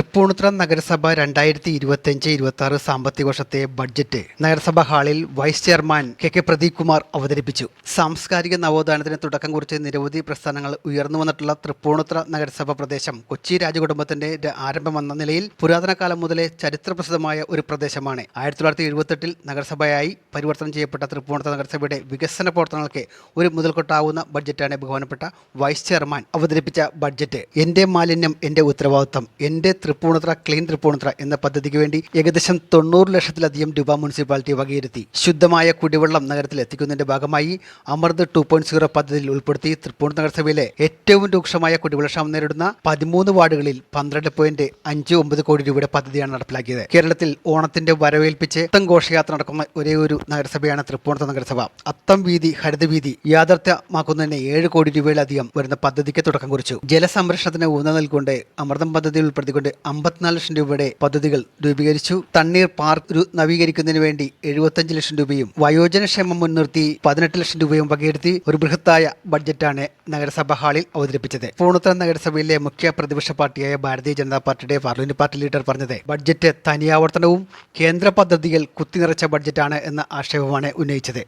തൃപ്പൂണിത്തുറ നഗരസഭ രണ്ടായിരത്തി ഇരുപത്തിയഞ്ച് ഇരുപത്തി ആറ് സാമ്പത്തിക വർഷത്തെ ബഡ്ജറ്റ് നഗരസഭാ ഹാളിൽ vice chairman K K Pradeep Kumar അവതരിപ്പിച്ചു. സാംസ്കാരിക നവോത്ഥാനത്തിന് തുടക്കം കുറിച്ച് നിരവധി പ്രസ്ഥാനങ്ങൾ ഉയർന്നു വന്നിട്ടുള്ള തൃപ്പൂണിത്തുറ നഗരസഭ പ്രദേശം കൊച്ചി രാജകുടുംബത്തിന്റെ ആരംഭമെന്ന നിലയിൽ പുരാതന കാലം മുതലേ ചരിത്രപ്രസിദ്ധമായ ഒരു പ്രദേശമാണ്. ആയിരത്തി തൊള്ളായിരത്തി എഴുപത്തെട്ടിൽ നഗരസഭയായി പരിവർത്തനം ചെയ്യപ്പെട്ട തൃപ്പൂണിത്തുറ നഗരസഭയുടെ വികസന പ്രവർത്തനങ്ങൾക്ക് ഒരു മുതൽക്കൊട്ടാവുന്ന ബഡ്ജറ്റാണ് ബഹുമാനപ്പെട്ട വൈസ് ചെയർമാൻ അവതരിപ്പിച്ച ബഡ്ജറ്റ്. എന്റെ മാലിന്യം എന്റെ ഉത്തരവാദിത്വം എന്റെ തൃപ്പൂണിത്തുറ ക്ലീൻ തൃപ്പൂണിത്ര എന്ന പദ്ധതിക്ക് വേണ്ടി ഏകദേശം തൊണ്ണൂറ് ലക്ഷത്തിലധികം രൂപ മുനിസിപ്പാലിറ്റി വകയിരുത്തി ശുദ്ധമായ കുടിവെള്ളം നഗരത്തിൽ എത്തിക്കുന്നതിന്റെ ഭാഗമായി അമൃത് ടു പോയിന്റ് സീറോ പദ്ധതിയിൽ ഉൾപ്പെടുത്തി തൃപ്പൂണിത്തുറ നഗരസഭയിലെ ഏറ്റവും രൂക്ഷമായ കുടിവെള്ളക്ഷാമം നേരിടുന്ന പതിമൂന്ന് വാർഡുകളിൽ പന്ത്രണ്ട് പോയിന്റ് അഞ്ച് ഒമ്പത് കോടി രൂപയുടെ പദ്ധതിയാണ് നടപ്പിലാക്കിയത്. കേരളത്തിൽ ഓണത്തിന്റെ വരവേൽപ്പിച്ച് അത്തം ഘോഷയാത്ര നടക്കുന്ന ഒരേ ഒരു നഗരസഭയാണ് തൃപ്പൂണിത്തുറ നഗരസഭ. അത്തം വീതി ഹരിതവീതി യാഥാർത്ഥ്യമാക്കുന്നതിന് ഏഴ് കോടി രൂപയിലധികം വരുന്ന പദ്ധതിക്ക് തുടക്കം കുറിച്ചു. ജലസംരക്ഷണത്തിന് ഊന്നൽ നൽകൊണ്ട് അമൃതം പദ്ധതിയിൽ ഉൾപ്പെടുത്തിക്കൊണ്ട് അമ്പത്തിനാല് ലക്ഷം രൂപയുടെ പദ്ധതികൾ രൂപീകരിച്ചു. തണ്ണീർ പാർക്ക് നവീകരിക്കുന്നതിന് വേണ്ടി എഴുപത്തഞ്ച് ലക്ഷം രൂപയും വയോജനക്ഷേമം മുൻനിർത്തി പതിനെട്ട് ലക്ഷം രൂപയും വകയിരുത്തി ഒരു ബൃഹത്തായ ബഡ്ജറ്റാണ് നഗരസഭ ഹാളിൽ അവതരിപ്പിച്ചത്. പൂണുത്തറ നഗരസഭയിലെ മുഖ്യ പ്രതിപക്ഷ പാർട്ടിയായ ഭാരതീയ ജനതാ പാർട്ടിയുടെ പാർലമെന്റ് പാർട്ടി ലീഡർ പറഞ്ഞത് ബഡ്ജറ്റ് തനിയാവർത്തനവും കേന്ദ്ര പദ്ധതികൾ കുത്തിനിറച്ച ബഡ്ജറ്റാണ് എന്ന ആക്ഷേപമാണ് ഉന്നയിച്ചത്.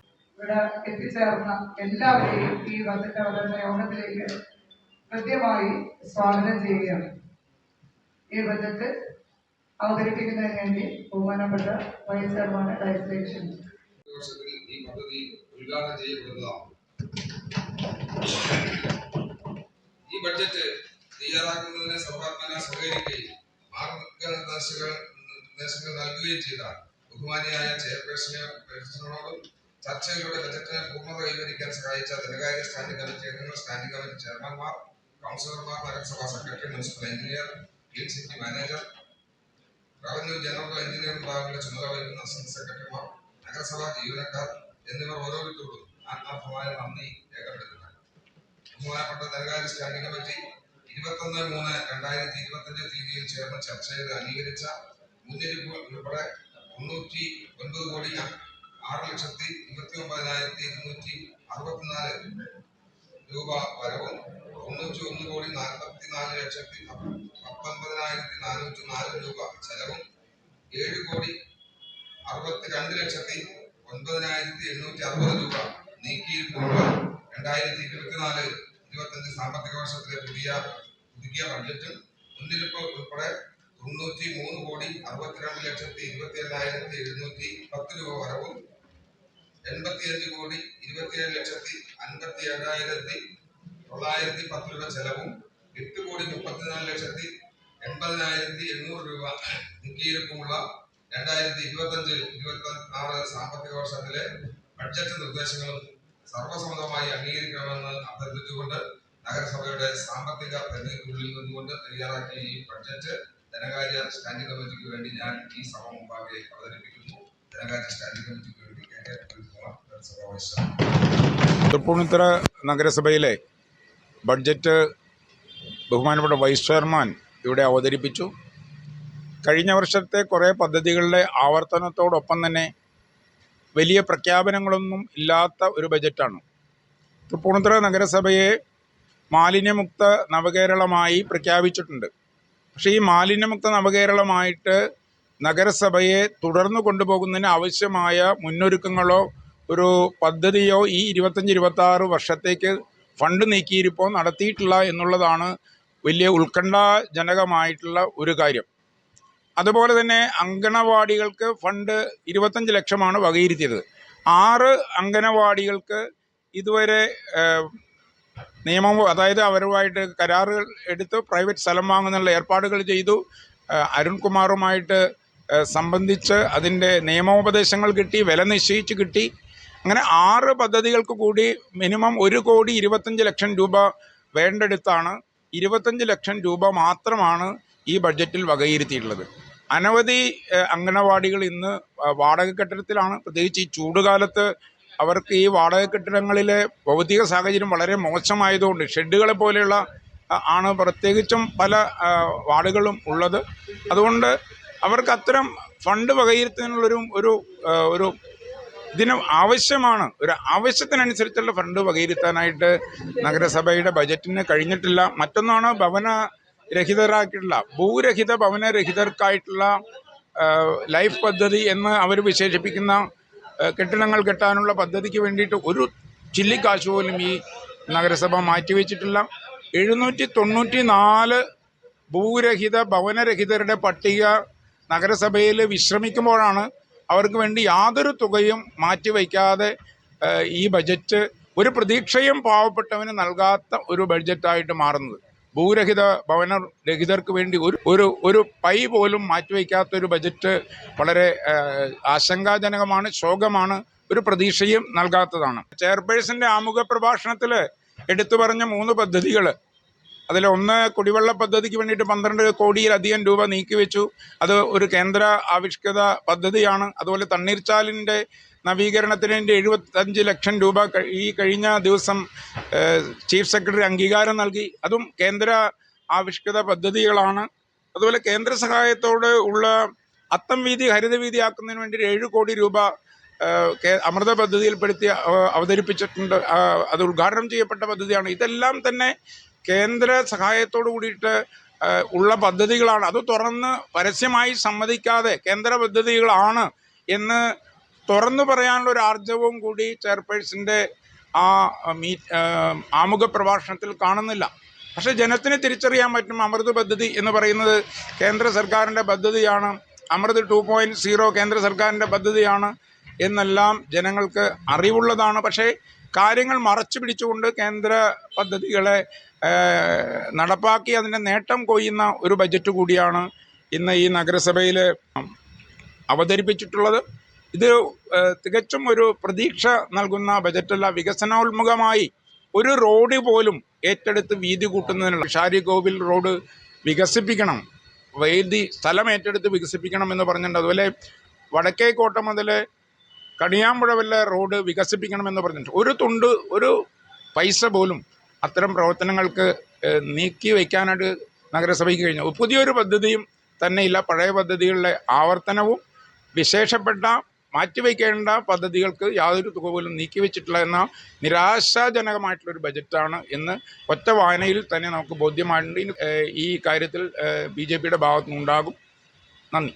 എല്ലാവരെയും ഈ വന്നിട്ട് അവതരണ യോഗത്തിലേക്ക് കൃത്യമായി സ്വാഗതം ചെയ്യുകയാണ്. ഈ ബജറ്റ് അവതരിപ്പിക്കുന്നതിന് വേണ്ടി ബഹുമാനപ്പെട്ട വൈസ് ചെയർമാൻ ക്ഷണിച്ചു ഈ പദ്ധതി ഉദ്ഘാടനം ചെയ്യപ്പെടുന്നതാണ് ഈ ബഡ്ജറ്റ് തയ്യാറാക്കുന്നതിന് സർവാത്മന സഹകരിക്കുകയും മാർഗനിർദ്ദേശങ്ങൾ നിർദ്ദേശങ്ങൾ നൽകുകയും ചെയ്ത ബഹുമാനിയായ ചെയർപേഴ്സണോടും പേഴ്സണോടും ചർച്ചയിലൂടെ ബജറ്റിന് പൂർണത കൈവരിക്കാൻ സഹായിച്ച ധനകാര്യ സ്റ്റാൻഡിംഗ് കമ്മിറ്റി അംഗങ്ങൾ സ്റ്റാൻഡിംഗ് കമ്മിറ്റി ചെയർമാൻമാർ കൗൺസിലർമാർ നഗരസഭാ secretary municipal engineer clean city manager revenue general engineer വിഭാഗങ്ങളുടെ ചുമതല വഹിക്കുന്ന അസിസ്റ്റന്റ് സെക്രട്ടറിമാർ നഗരസഭാ ജീവനക്കാർ എന്നിവർ ഓരോരുത്തരോടും ആത്മാർത്ഥമായ നന്ദി രേഖപ്പെടുത്തുന്നു. ബഹുമാനപ്പെട്ട ധനകാര്യ സ്റ്റാൻഡിംഗ് കമ്മിറ്റി ഇരുപത്തൊന്ന് മൂന്ന് രണ്ടായിരത്തി ഇരുപത്തഞ്ച് തീയതിയിൽ ചേർന്ന ചർച്ച ചെയ്ത് അംഗീകരിച്ച മുന്നിരിപ്പ് ഉൾപ്പെടെ തൊണ്ണൂറ്റി ഒൻപത് കോടി ആറ് ലക്ഷത്തി ഇരുപത്തി ഒമ്പതിനായിരത്തി ഇരുന്നൂറ്റി അറുപത്തിനാല് രൂപ വരവും. തൊണ്ണൂറ്റി ഒന്ന് കോടി നാൽപ്പത്തി നാല് ലക്ഷത്തി പത്തൊൻപതിനായിരത്തി നാനൂറ്റി നാല് രൂപ ചെലവും. ഏഴ് കോടി അറുപത്തിരണ്ട് ലക്ഷത്തി ഒൻപതിനായിരത്തി എണ്ണൂറ്റി അറുപത് രൂപ നീക്കിയിരിക്കുന്ന. രണ്ടായിരത്തി ഇരുപത്തിനാല് ഇരുപത്തഞ്ച് സാമ്പത്തിക വർഷത്തിലെ പുതിയ പുതുക്കിയ ബഡ്ജറ്റും മുന്നിരിപ്പ് ഉൾപ്പെടെ തൊണ്ണൂറ്റി മൂന്ന് കോടി അറുപത്തിരണ്ട് ലക്ഷത്തി ഇരുപത്തി ഏഴായിരത്തി എഴുന്നൂറ്റി പത്ത് രൂപ വരവും എൺപത്തിയഞ്ച് കോടി ഇരുപത്തിയേഴ് ലക്ഷത്തി അൻപത്തി ഏഴായിരത്തി തൊള്ളായിരത്തി പത്ത് രൂപ ചെലവും എട്ട് കോടി മുപ്പത്തിനാല് ലക്ഷത്തി എൺപതിനായിരത്തി എണ്ണൂറ് രൂപ നീക്കിയിരിപ്പുമുള്ള രണ്ടായിരത്തി ഇരുപത്തഞ്ച് ഇരുപത്തി ആറ് സാമ്പത്തിക വർഷത്തിലെ ബഡ്ജറ്റ് നിർദ്ദേശങ്ങളും സർവസമ്മതമായി അംഗീകരിക്കണമെന്ന് അഭ്യർത്ഥിച്ചുകൊണ്ട് നഗരസഭയുടെ സാമ്പത്തിക പരിധിക്കുള്ളിൽ നിന്നുകൊണ്ട് തയ്യാറാക്കിയ ഈ ബഡ്ജറ്റ് ധനകാര്യ സ്റ്റാൻഡിംഗ് കമ്മിറ്റിക്ക് വേണ്ടി ഞാൻ ഈ സഭ മുമ്പാകെ അവതരിപ്പിക്കുന്നു. തൃപ്പൂണിത്തുറ നഗരസഭയിലെ ബഡ്ജറ്റ് ബഹുമാനപ്പെട്ട വൈസ് ചെയർമാൻ ഇവിടെ അവതരിപ്പിച്ചു. കഴിഞ്ഞ വർഷത്തെ കുറേ പദ്ധതികളുടെ ആവർത്തനത്തോടൊപ്പം തന്നെ വലിയ പ്രഖ്യാപനങ്ങളൊന്നും ഇല്ലാത്ത ഒരു ബജറ്റാണ്. തൃപ്പൂണിത്തുറ നഗരസഭയെ മാലിന്യമുക്ത നവകേരളമായി പ്രഖ്യാപിച്ചിട്ടുണ്ട്. പക്ഷേ ഈ മാലിന്യമുക്ത നവകേരളമായിട്ട് നഗരസഭയെ തുടർന്ന് കൊണ്ടുപോകുന്നതിന് ആവശ്യമായ മുന്നൊരുക്കങ്ങളോ ഒരു പദ്ധതിയോ ഈ ഇരുപത്തഞ്ച് ഇരുപത്തി ആറ് വർഷത്തേക്ക് ഫണ്ട് നീക്കിയിരിപ്പോ നടത്തിയിട്ടില്ല എന്നുള്ളതാണ് വലിയ ഉത്കണ്ഠാജനകമായിട്ടുള്ള ഒരു കാര്യം. അതുപോലെ തന്നെ അങ്കണവാടികൾക്ക് ഫണ്ട് ഇരുപത്തഞ്ച് ലക്ഷമാണ് വകയിരുത്തിയത്. ആറ് അങ്കണവാടികൾക്ക് ഇതുവരെ നിയമം അതായത് അവരുമായിട്ട് കരാറുകൾ എടുത്ത് പ്രൈവറ്റ് സ്ഥലം വാങ്ങുന്നുള്ള ഏർപ്പാടുകൾ ചെയ്തു. അരുൺകുമാറുമായിട്ട് സംബന്ധിച്ച് അതിന്റെ നിയമോപദേശങ്ങൾ കിട്ടി വില നിശ്ചയിച്ച് കിട്ടി. അങ്ങനെ ആറ് പദ്ധതികൾക്ക് കൂടി മിനിമം ഒരു കോടി ഇരുപത്തഞ്ച് ലക്ഷം രൂപ വേണ്ടെടുത്താണ്. ഇരുപത്തഞ്ച് ലക്ഷം രൂപ മാത്രമാണ് ഈ ബഡ്ജറ്റിൽ വകയിരുത്തിയിട്ടുള്ളത്. അനവധി അംഗനവാടികൾ ഇന്ന് വാടക കെട്ടിടത്തിലാണ്. പ്രത്യേകിച്ച് ഈ ചൂടുകാലത്ത് അവർക്ക് ഈ വാടക കെട്ടിടങ്ങളിലെ ഭൗതിക സാഹചര്യം വളരെ മോശമായതുകൊണ്ട് ഷെഡുകളെ പോലെയുള്ള ആണ് പ്രത്യേകിച്ചും പല വാർഡുകളും ഉള്ളത്. അതുകൊണ്ട് അവർക്ക് അത്തരം ഫണ്ട് വകയിരുത്തുന്നതിനുള്ളൊരു ഒരു ഒരു ഇതിന് ആവശ്യമാണ്. ഒരു ആവശ്യത്തിനനുസരിച്ചുള്ള ഫണ്ട് വകയിരുത്താനായിട്ട് നഗരസഭയുടെ ബജറ്റിന് കഴിഞ്ഞിട്ടില്ല. മറ്റൊന്നാണ് ഭവന രഹിതരാക്കിയിട്ടുള്ള ഭൂരഹിത ഭവനരഹിതർക്കായിട്ടുള്ള രഹിതർക്കായിട്ടുള്ള ലൈഫ് പദ്ധതി എന്ന് അവർ വിശേഷിപ്പിക്കുന്ന കെട്ടിടങ്ങൾ കെട്ടാനുള്ള പദ്ധതിക്ക് വേണ്ടിയിട്ട് ഒരു ചില്ലിക്കാശ് പോലും ഈ നഗരസഭ മാറ്റിവെച്ചിട്ടില്ല. എഴുന്നൂറ്റി തൊണ്ണൂറ്റി നാല് ഭൂരഹിത ഭവനരഹിതരുടെ പട്ടിക നഗരസഭയിൽ വിശ്രമിക്കുമ്പോഴാണ് അവർക്ക് വേണ്ടി യാതൊരു തുകയും മാറ്റിവെക്കാതെ ഏഹ്, ഈ ബജറ്റ് ഒരു പ്രതീക്ഷയും പാവപ്പെട്ടവന് നൽകാത്ത ഒരു ബഡ്ജറ്റായിട്ട് മാറുന്നത്. ഭൂരഹിത ഭവന രഹിതർക്ക് വേണ്ടി ഒരു ഒരു ഒരു പൈ പോലും മാറ്റിവെക്കാത്ത ഒരു ബജറ്റ് വളരെ ആശങ്കാജനകമാണ് ശോകമാണ് ഒരു പ്രതീക്ഷയും നൽകാത്തതാണ്. ചെയർപേഴ്സന്റെ ആമുഖ പ്രഭാഷണത്തിൽ എടുത്തു പറഞ്ഞ മൂന്ന് പദ്ധതികൾ അതിൽ ഒന്ന് കുടിവെള്ള പദ്ധതിക്ക് വേണ്ടിയിട്ട് പന്ത്രണ്ട് കോടിയിലധികം രൂപ നീക്കിവെച്ചു. അത് ഒരു കേന്ദ്ര ആവിഷ്കൃത പദ്ധതിയാണ്. അതുപോലെ തണ്ണീർച്ചാലിന്റെ നവീകരണത്തിന് എഴുപത്തഞ്ച് ലക്ഷം രൂപ ഈ കഴിഞ്ഞ ദിവസം ചീഫ് സെക്രട്ടറി അംഗീകാരം നൽകി. അതും കേന്ദ്ര ആവിഷ്കൃത പദ്ധതികളാണ്. അതുപോലെ കേന്ദ്ര സഹായത്തോട് ഉള്ള അത്തം വീതി ഹരിത വീതിയാക്കുന്നതിന് വേണ്ടി ഏഴ് കോടി രൂപ അമൃത പദ്ധതിയിൽപ്പെടുത്തി അവതരിപ്പിച്ചിട്ടുണ്ട്. അത് ഉദ്ഘാടനം ചെയ്യപ്പെട്ട പദ്ധതിയാണ്. ഇതെല്ലാം തന്നെ കേന്ദ്ര സഹായത്തോടു കൂടിയിട്ട് ഉള്ള പദ്ധതികളാണ്. അത് തുറന്ന് പരസ്യമായി സമ്മതിക്കാതെ കേന്ദ്ര പദ്ധതികളാണ് എന്ന് തുറന്നു പറയാനുള്ള ഒരു ആർജവവും കൂടി ചെയർപേഴ്സന്റെ ആ മീ ആമുഖ പ്രഭാഷണത്തിൽ കാണുന്നില്ല. പക്ഷേ ജനത്തിന് തിരിച്ചറിയാൻ പറ്റും അമൃത് പദ്ധതി എന്ന് പറയുന്നത് കേന്ദ്ര സർക്കാരിന്റെ പദ്ധതിയാണ്. അമൃത് ടു പോയിന്റ് സീറോ കേന്ദ്ര സർക്കാരിന്റെ പദ്ധതിയാണ് എന്നെല്ലാം ജനങ്ങൾക്ക് അറിവുള്ളതാണ്. പക്ഷേ കാര്യങ്ങൾ മറച്ചു പിടിച്ചുകൊണ്ട് കേന്ദ്ര പദ്ധതികളെ നടപ്പാക്കി അതിന്റെ നേട്ടം കൊയ്യുന്ന ഒരു ബജറ്റ് കൂടിയാണ് ഇന്ന് ഈ നഗരസഭയിൽ അവതരിപ്പിച്ചിട്ടുള്ളത്. ഇത് തികച്ചും ഒരു പ്രതീക്ഷ നൽകുന്ന ബജറ്റല്ല. വികസനോന്മുഖമായി ഒരു റോഡ് പോലും ഏറ്റെടുത്ത് വീതി കൂട്ടുന്നതിനുള്ള ഷാരി ഗോവിൽ റോഡ് വികസിപ്പിക്കണം. വൈദ്യുതി സ്ഥലം ഏറ്റെടുത്ത് വികസിപ്പിക്കണം എന്ന് പറഞ്ഞിട്ടുണ്ട്. അതുപോലെ വടക്കേക്കോട്ട മുതൽ കണിയാമ്പുഴ വല്ല റോഡ് വികസിപ്പിക്കണമെന്ന് പറഞ്ഞിട്ട് ഒരു തുണ്ട് ഒരു പൈസ പോലും അത്തരം പ്രവർത്തനങ്ങൾക്ക് നീക്കി വയ്ക്കാനായിട്ട് നഗരസഭയ്ക്ക് കഴിഞ്ഞു. പുതിയൊരു പദ്ധതിയും തന്നെ ഇല്ല. പഴയ പദ്ധതികളുടെ ആവർത്തനവും വിശേഷപ്പെട്ട മാറ്റിവെക്കേണ്ട പദ്ധതികൾക്ക് യാതൊരു തുക പോലും നീക്കിവെച്ചിട്ടില്ല എന്ന നിരാശാജനകമായിട്ടുള്ളൊരു ബജറ്റാണ് എന്ന് ഒറ്റ വായനയിൽ തന്നെ നമുക്ക് ബോധ്യമായിട്ടുണ്ട്. ഈ കാര്യത്തിൽ ബി ജെ പിയുടെ ഭാഗത്തുനിന്നുണ്ടാകും. നന്ദി.